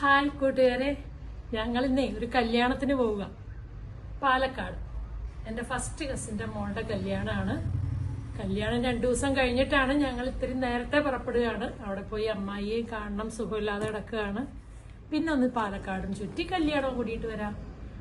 Hi കൂട്ടുകാരെ ഞങ്ങൾ ഇന്നേ ഒരു കല്യാണത്തിന് പോവുക. പാലക്കാട്. എന്റെ ഫസ്റ്റ് കസിന്റെ മോളുടെ കല്യാണമാണ്. കല്യാണം രണ്ടു ദിവസം കഴിഞ്ഞിട്ടാണ് ഞങ്ങൾ ഇത്തിരി നേരത്തെ പുറപ്പെടുകയാണ്. അവിടെ പോയി അമ്മായിയെ കാണണം സുഖമില്ലാതെ കിടക്കുകയാണ്. പിന്നെ ഒന്ന് പാലക്കാടും ചുറ്റി കല്യാണവും കൂടിയിട്ട് വരാം.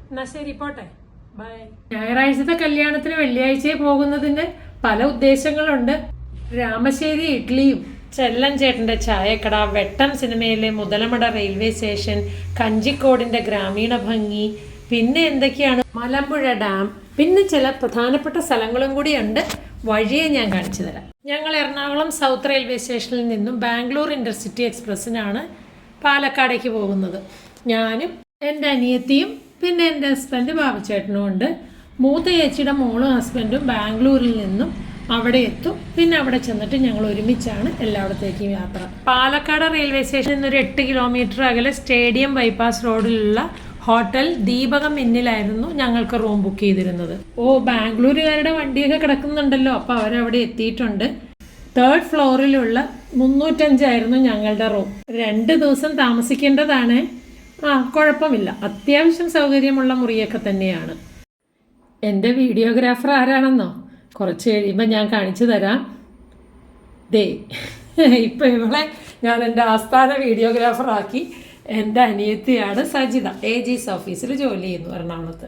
എന്നാ ശരി പോട്ടെ. ബൈ ഞായറാഴ്ചത്തെ കല്യാണത്തിന് വെള്ളിയാഴ്ചയെ പോകുന്നതിന് പല ഉദ്ദേശങ്ങളുണ്ട്. രാമശ്ശേരി ഇഡ്ലിയും ചെല്ലൻ ചേട്ടന്റെ ചായക്കട വെട്ടം സിനിമയിലെ മുതലമട റെയിൽവേ സ്റ്റേഷൻ കഞ്ചിക്കോടിന്റെ ഗ്രാമീണ ഭംഗി പിന്നെ എന്തൊക്കെയാണ്? മലമ്പുഴ ഡാം പിന്നെ ചില പ്രധാനപ്പെട്ട സ്ഥലങ്ങളും കൂടിയുണ്ട്. വഴിയെ ഞാൻ കാണിച്ചു തരാം. ഞങ്ങൾ എറണാകുളം സൗത്ത് റെയിൽവേ സ്റ്റേഷനിൽ നിന്നും ബാംഗ്ലൂർ ഇന്റർസിറ്റി എക്സ്പ്രസ്സിനാണ് പാലക്കാടേക്ക് പോകുന്നത്. ഞാനും എന്റെ അനിയത്തിയും പിന്നെ എന്റെ ഹസ്ബൻഡ് ബാബുച്ചേട്ടനും ഉണ്ട് മൂത്ത ചേച്ചിയുടെ മോളും ഹസ്ബൻഡും ബാംഗ്ലൂരിൽ നിന്നും അവിടെ എത്തും. പിന്നെ അവിടെ ചെന്നിട്ട് ഞങ്ങൾ ഒരുമിച്ചാണ് എല്ലായിടത്തേക്കും യാത്ര. പാലക്കാട് റെയിൽവേ സ്റ്റേഷനിൽ നിന്ന് ഒരു എട്ട് കിലോമീറ്റർ അകലെ സ്റ്റേഡിയം ബൈപ്പാസ് റോഡിലുള്ള ഹോട്ടൽ ദീപകം ഇന്നിലായിരുന്നു ഞങ്ങൾക്ക് റൂം ബുക്ക് ചെയ്തിരുന്നത്. ഓ ബാംഗ്ലൂരുകാരുടെ വണ്ടിയൊക്കെ കിടക്കുന്നുണ്ടല്ലോ. അപ്പോൾ അവരവിടെ എത്തിയിട്ടുണ്ട്. തേർഡ് ഫ്ലോറിലുള്ള മുന്നൂറ്റഞ്ചായിരുന്നു ഞങ്ങളുടെ റൂം രണ്ട് ദിവസം താമസിക്കേണ്ടതാണ്. ആ കുഴപ്പമില്ല. അത്യാവശ്യം സൗകര്യമുള്ള മുറിയൊക്കെ തന്നെയാണ്. എന്റെ വീഡിയോഗ്രാഫർ ആരാണെന്നോ? കുറച്ച് കഴിയുമ്പോൾ ഞാൻ കാണിച്ചു തരാം. ദേ ഇപ്പം ഇവളെ ഞാൻ എന്റെ ആസ്ഥാന വീഡിയോഗ്രാഫറാക്കി എന്റെ അനിയത്തിയാണ് സജിത. എ ജിസ് ഓഫീസിൽ ജോലി ചെയ്യുന്നു എറണാകുളത്ത്.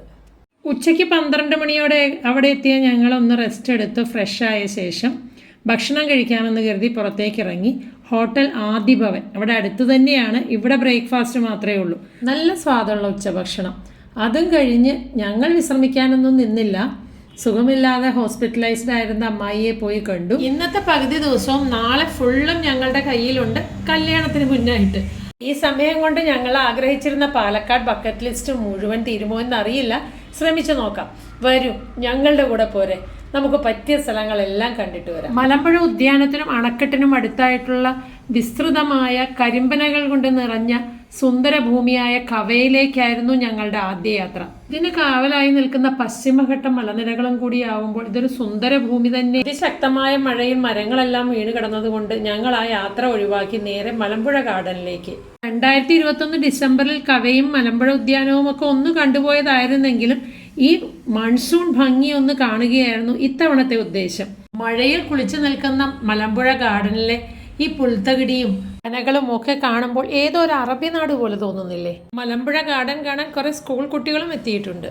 ഉച്ചയ്ക്ക് പന്ത്രണ്ട് മണിയോടെ അവിടെ എത്തിയ ഞങ്ങളൊന്ന് റെസ്റ്റ് എടുത്ത് ഫ്രഷ് ആയ ശേഷം ഭക്ഷണം കഴിക്കാമെന്ന് കരുതി പുറത്തേക്ക് ഇറങ്ങി. ഹോട്ടൽ ആദിഭവൻ. അവിടെ അടുത്ത് തന്നെയാണ്. ഇവിടെ ബ്രേക്ക്ഫാസ്റ്റ് മാത്രമേ ഉള്ളൂ. നല്ല സ്വാദുള്ള ഉച്ചഭക്ഷണം. അതും കഴിഞ്ഞ് ഞങ്ങൾ വിശ്രമിക്കാനൊന്നും നിന്നില്ല. സുഖമില്ലാതെ ഹോസ്പിറ്റലൈസ്ഡ് ആയിരുന്ന അമ്മായിയെ പോയി കണ്ടു. ഇന്നത്തെ പകുതി ദിവസവും നാളെ ഫുള്ളും ഞങ്ങളുടെ കയ്യിലുണ്ട് കല്യാണത്തിന് മുന്നായിട്ട്. ഈ സമയം കൊണ്ട് ഞങ്ങൾ ആഗ്രഹിച്ചിരുന്ന പാലക്കാട് ബക്കറ്റ് ലിസ്റ്റ് മുഴുവൻ തീരുമോ എന്നറിയില്ല. ശ്രമിച്ചു നോക്കാം. വരൂ ഞങ്ങളുടെ കൂടെ പോരെ. നമുക്ക് പറ്റിയ സ്ഥലങ്ങളെല്ലാം കണ്ടിട്ട് വരാം. മലമ്പുഴ ഉദ്യാനത്തിനും അണക്കെട്ടിനും അടുത്തായിട്ടുള്ള വിസ്തൃതമായ കരിമ്പനകൾ കൊണ്ട് നിറഞ്ഞ സുന്ദര ഭൂമിയായ കവയിലേക്കായിരുന്നു ഞങ്ങളുടെ ആദ്യ യാത്ര. ഇതിന് കാവലായി നിൽക്കുന്ന പശ്ചിമഘട്ട മലനിരകളും കൂടി ആവുമ്പോൾ ഇതൊരു സുന്ദര ഭൂമി തന്നെ. അതിശക്തമായ മഴയിൽ മരങ്ങളെല്ലാം വീണ് കിടന്നതുകൊണ്ട് ഞങ്ങൾ ആ യാത്ര ഒഴിവാക്കി നേരെ മലമ്പുഴ ഗാർഡനിലേക്ക്. രണ്ടായിരത്തി ഇരുപത്തൊന്ന് ഡിസംബറിൽ കവയും മലമ്പുഴ ഉദ്യാനവും ഒക്കെ ഒന്ന് കണ്ടുപോയതായിരുന്നെങ്കിലും ഈ മൺസൂൺ ഭംഗി ഒന്ന് കാണുകയായിരുന്നു ഇത്തവണത്തെ ഉദ്ദേശം. മഴയിൽ കുളിച്ചു നിൽക്കുന്ന മലമ്പുഴ ഗാർഡനിലെ ഈ പുൽത്തകിടിയും അനകളും ഒക്കെ കാണുമ്പോൾ ഏതോ ഒരു അറബി നാട് പോലെ തോന്നുന്നില്ലേ? മലമ്പുഴ ഗാർഡൻ കാണാൻ കുറെ സ്കൂൾ കുട്ടികളും എത്തിയിട്ടുണ്ട്.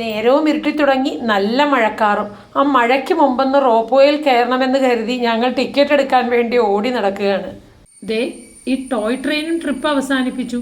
നേരവും ഇരുട്ടി തുടങ്ങി നല്ല മഴക്കാറും. ആ മഴയ്ക്ക് മുമ്പെന്ന് റോപ്പോയിൽ കയറണമെന്ന് കരുതി ഞങ്ങൾ ടിക്കറ്റ് എടുക്കാൻ വേണ്ടി ഓടി നടക്കുകയാണ്. ദേ ഈ ടോയ് ട്രെയിനും ട്രിപ്പ് അവസാനിപ്പിച്ചു.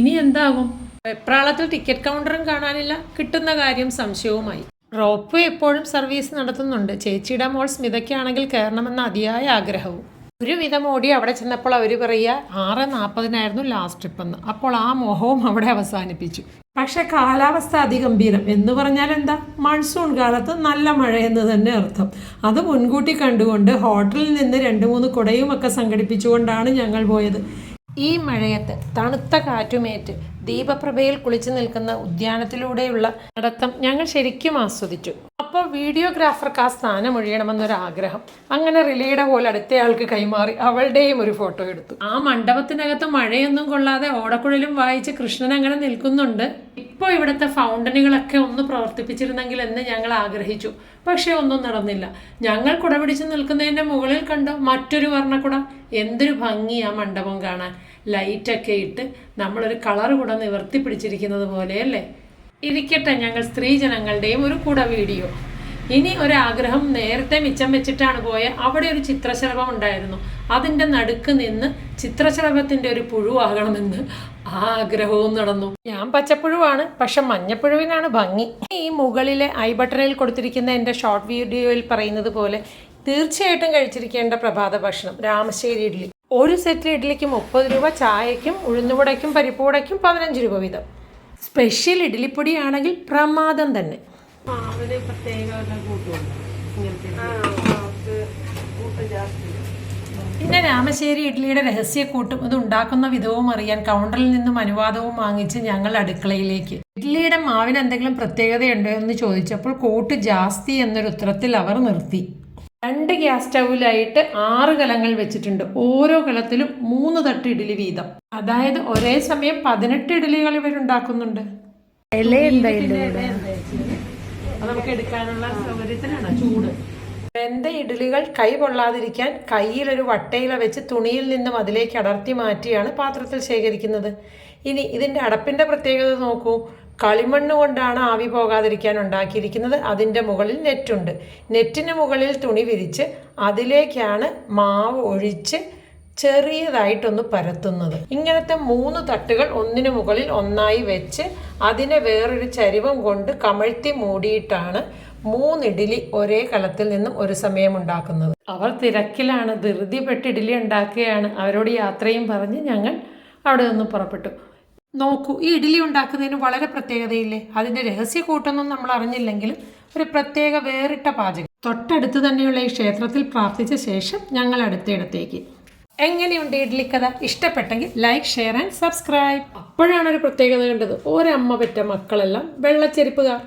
ഇനി എന്താകും? വെപ്രാളത്തിൽ ടിക്കറ്റ് കൗണ്ടറും കാണാനില്ല. കിട്ടുന്ന കാര്യം സംശയവുമായി. റോപ്പ് എപ്പോഴും സർവീസ് നടത്തുന്നുണ്ട്. ചേച്ചിയുടെ മോൾ സ്മിതയ്ക്കാണെങ്കിൽ കയറണമെന്ന അതിയായ ആഗ്രഹവും. ഒരു വിധം ഓടി അവിടെ ചെന്നപ്പോൾ അവർ പറയുക ആറ് നാൽപ്പതിനായിരുന്നു ലാസ്റ്റ് ട്രിപ്പ് എന്ന്. അപ്പോൾ ആ മോഹവും അവിടെ അവസാനിപ്പിച്ചു. പക്ഷേ കാലാവസ്ഥ അതിഗംഭീരം. എന്ന് പറഞ്ഞാൽ എന്താ? മൺസൂൺ കാലത്ത് നല്ല മഴ എന്ന് തന്നെ അർത്ഥം. അത് മുൻകൂട്ടി കണ്ടുകൊണ്ട് ഹോട്ടലിൽ നിന്ന് രണ്ട് മൂന്ന് കുടയുമൊക്കെ സംഘടിപ്പിച്ചുകൊണ്ടാണ് ഞങ്ങൾ പോയത്. ഈ മഴയത്ത് തണുത്ത കാറ്റുമേറ്റ് ദീപപ്രഭയിൽ കുളിച്ചു നിൽക്കുന്ന ഉദ്യാനത്തിലൂടെയുള്ള നടത്തം ഞങ്ങൾ ശരിക്കും ആസ്വദിച്ചു. അപ്പോൾ വീഡിയോഗ്രാഫർക്ക് ആ സ്ഥാനം ഒഴിയണമെന്നൊരാഗ്രഹം. അങ്ങനെ റിലയുടെ പോലെ അടുത്തയാൾക്ക് കൈമാറി അവളുടെയും ഒരു ഫോട്ടോ എടുത്തു. ആ മണ്ഡപത്തിനകത്ത് മഴയൊന്നും കൊള്ളാതെ ഓടക്കുഴലും വായിച്ച് കൃഷ്ണൻ അങ്ങനെ നിൽക്കുന്നുണ്ട്. ഇപ്പോൾ ഇവിടുത്തെ ഫൗണ്ടനുകളൊക്കെ ഒന്ന് പ്രവർത്തിപ്പിച്ചിരുന്നെങ്കിൽ എന്ന് ഞങ്ങൾ ആഗ്രഹിച്ചു. പക്ഷേ ഒന്നും നടന്നില്ല. ഞങ്ങൾ കുടപിടിച്ച് നിൽക്കുന്നതിന്റെ മുകളിൽ കണ്ടോ? മറ്റൊരു വർണക്കുട. എന്തൊരു ഭംഗി ആ മണ്ഡപം കാണാൻ. ലൈറ്റൊക്കെ ഇട്ട് നമ്മളൊരു കളർ കുട നിവർത്തി പിടിച്ചിരിക്കുന്നത് പോലെയല്ലേ? ഇരിക്കട്ടെ ഞങ്ങൾ സ്ത്രീജനങ്ങളുടെയും ഒരു കൂട വീഡിയോ. ഇനി ഒരാഗ്രഹം നേരത്തെ മിച്ചം വെച്ചിട്ടാണ് പോയ. അവിടെ ഒരു ചിത്രശലഭം ഉണ്ടായിരുന്നു. അതിന്റെ നടുക്ക് നിന്ന് ചിത്രശലഭത്തിന്റെ ഒരു പുഴുവാകണമെന്ന് ആ ആഗ്രഹവും നടന്നു. ഞാൻ പച്ചപ്പുഴുവാണ് പക്ഷെ മഞ്ഞപ്പുഴുവിനാണ് ഭംഗി. ഈ മുകളിലെ ഐ ബട്ടണിൽ കൊടുത്തിരിക്കുന്ന എന്റെ ഷോർട്ട് വീഡിയോയിൽ പറയുന്നത് പോലെ തീർച്ചയായിട്ടും കഴിച്ചിരിക്കേണ്ട പ്രഭാത ഭക്ഷണം രാമശ്ശേരി ഇഡ്ഡലി ഒരു സെറ്റ് ഇഡ്ഡലിക്ക് മുപ്പത് രൂപ ചായയ്ക്കും ഉഴുന്നുവടയ്ക്കും പരിപ്പുവടയ്ക്കും പതിനഞ്ച് രൂപ വീതം. സ്പെഷ്യൽ ഇഡ്ഡലിപ്പൊടിയാണെങ്കിൽ പ്രമാദം തന്നെ. പിന്നെ രാമശ്ശേരി ഇഡ്ഡലിയുടെ രഹസ്യക്കൂട്ടും അത് ഉണ്ടാക്കുന്ന വിധവും അറിയാൻ കൗണ്ടറിൽ നിന്നും അനുവാദവും വാങ്ങിച്ച് ഞങ്ങൾ അടുക്കളയിലേക്ക്. ഇഡ്ഡലിയുടെ മാവിന് എന്തെങ്കിലും പ്രത്യേകതയുണ്ടോ എന്ന് ചോദിച്ചപ്പോൾ കൂട്ട് ജാസ്തി എന്നൊരു ഉത്തരത്തിൽ അവർ നിർത്തി. രണ്ട് ഗ്യാസ് സ്റ്റൗവിലായിട്ട് ആറ് കലങ്ങൾ വെച്ചിട്ടുണ്ട്. ഓരോ കലത്തിലും മൂന്ന് തട്ട് ഇഡ്ഡലി വീതം. അതായത് ഒരേ സമയം പതിനെട്ട് ഇഡ്ഡലികൾ ഇവരുണ്ടാക്കുന്നുണ്ട് ഉണ്ടാക്കുന്നുണ്ട്. നമുക്ക് എടുക്കാനുള്ള സൗകര്യത്തിനാണ്. ചൂട്. വെന്ത ഇഡലികൾ കൈ പൊള്ളാതിരിക്കാൻ കയ്യിലൊരു വട്ടയില വെച്ച് തുണിയിൽ നിന്നും അതിലേക്ക് അടർത്തി മാറ്റിയാണ് പാത്രത്തിൽ ശേഖരിക്കുന്നത്. ഇനി ഇതിന്റെ അടപ്പിന്റെ പ്രത്യേകത നോക്കൂ. കളിമണ്ണ് കൊണ്ടാണ് ആവി പോകാതിരിക്കാൻ ഉണ്ടാക്കിയിരിക്കുന്നത്. അതിന്റെ മുകളിൽ നെറ്റുണ്ട്. നെറ്റിന് മുകളിൽ തുണി വിരിച്ച് അതിലേക്കാണ് മാവ് ഒഴിച്ച് ചെറിയതായിട്ടൊന്ന് പരത്തുന്നത്. ഇങ്ങനത്തെ മൂന്ന് തട്ടുകൾ ഒന്നിനു മുകളിൽ ഒന്നായി വെച്ച് അതിനെ വേറൊരു ചരിവം കൊണ്ട് കമഴ്ത്തി മൂടിയിട്ടാണ് മൂന്ന് ഇഡ്ഡലി ഒരേ കളത്തിൽ നിന്നും ഒരു സമയം ഉണ്ടാക്കുന്നത്. അവർ തിരക്കിലാണ് ധൃതിപ്പെട്ട് ഇഡ്ഡലി ഉണ്ടാക്കുകയാണ്. അവരോട് യാത്രയും പറഞ്ഞ് ഞങ്ങൾ അവിടെ നിന്ന് പുറപ്പെട്ടു. നോക്കൂ ഈ ഇഡ്ഡലി ഉണ്ടാക്കുന്നതിന് വളരെ പ്രത്യേകതയില്ലേ? അതിന്റെ രഹസ്യ കൂട്ടൊന്നും നമ്മൾ അറിഞ്ഞില്ലെങ്കിലും ഒരു പ്രത്യേക വേറിട്ട പാചകം. തൊട്ടടുത്ത് തന്നെയുള്ള ഈ ക്ഷേത്രത്തിൽ പ്രാർത്ഥിച്ച ശേഷം ഞങ്ങൾ അടുത്തയിടത്തേക്ക് എങ്ങനെയുണ്ട് കഥ? ഇഷ്ടപ്പെട്ടെങ്കിൽ ലൈക്ക് ഷെയർ ആൻഡ് സബ്സ്ക്രൈബ്. അപ്പോഴാണ് ഒരു പ്രത്യേകത കണ്ടത്. ഒരമ്മ പെറ്റ മക്കളെല്ലാം വെള്ളച്ചെരുപ്പുകാർ